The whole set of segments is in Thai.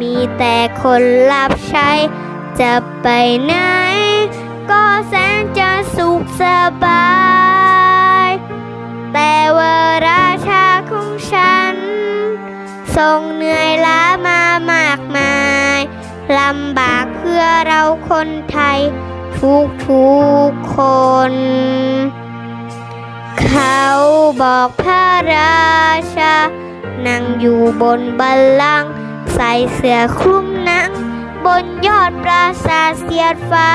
มีแต่คนรับใช้ จะไปไหน ก็แสนจะสุขสบาย แต่ว่าราชาของฉัน ทรงเหนื่อยล้ามามากมายลำบากเพื่อเราคนไทย ทุกทุกๆคน เขาบอกพระราชา นั่งอยู่บนบัลลังก์ ใส่เสื้อคลุมหนัง บนยอดปราสาทเสียดฟ้า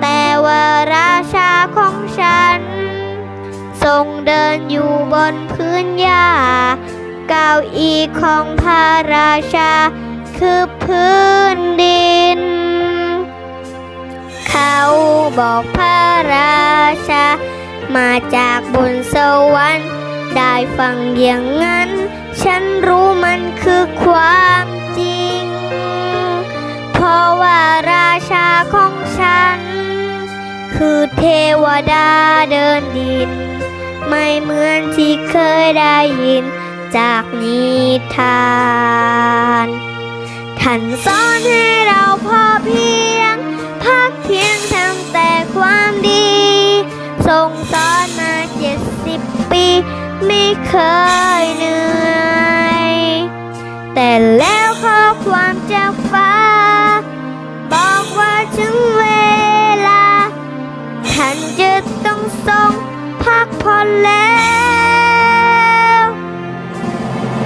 แต่ว่าราชาของฉัน ทรงเดินอยู่บนพื้นหญ้าเก้าอี้ของพระราชา คือพื้นดิน เขาบอกพระราชา มาจากบนสวรรค์ ได้ฟังอย่างนั้น ฉันรู้มันคือความจริง เพราะว่าราชาของฉัน คือเทวดาเดินดิน ไม่เหมือนที่เคยได้ยินจากนิทาน ท่านสอนให้เราพ่อพียงพั เคยเหนื่อย แต่แล้วข้อความจากฟ้า บอกว่าถึงเวลา ท่านจะต้องทรงพักผ่อนแล้ว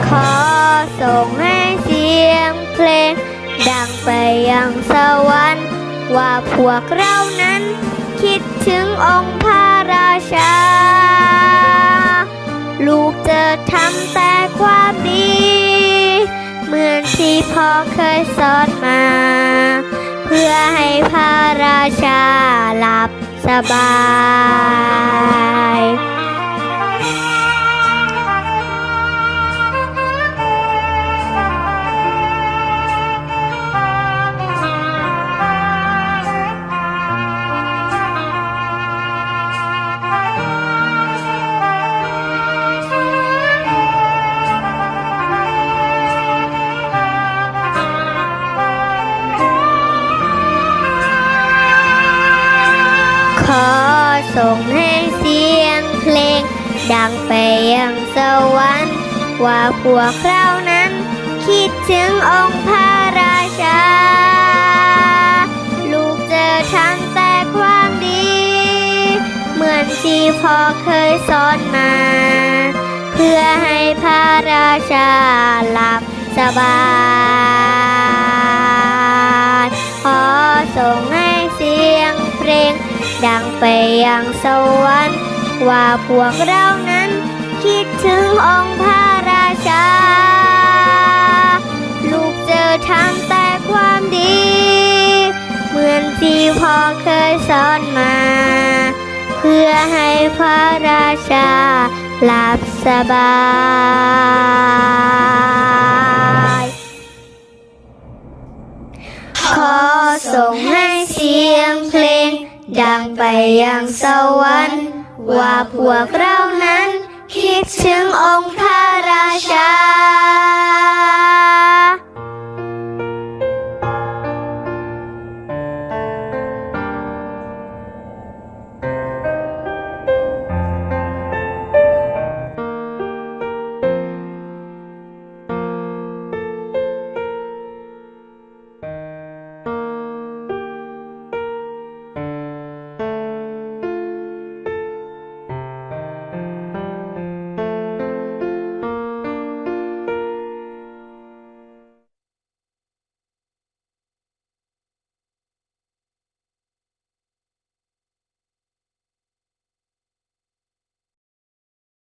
ขอส่งให้เสียงเพลง ดังไปยังสวรรค์ ว่าพวกเรานั้นคิดถึงองค์พระราชา ลูกจะทำแต่ความดี เหมือนที่พ่อเคยสอนมา เพื่อให้พระราชาหลับสบาย ส่งให้เสียงเพลง ดังไปยังสวรรค์ ว่าพวกเรานั้น คิดถึงองค์พระราชา ลูกเจะทำแต่ความดี เหมือนที่พ่อเคยสอนมา เพื่อให้พระราชาหลับสบาย ดังไปยังสวรรค์ ว่าพวกเรานั้น คิดถึงองค์พระราชา ลูกเจะทำแต่ความดี เหมือนที่พ่อเคยสอนมา เพื่อให้พระราชาหลับสบาย ดังไปยังสวรรค์ว่าพวกเรานั้น คิดถึงองค์พระราชา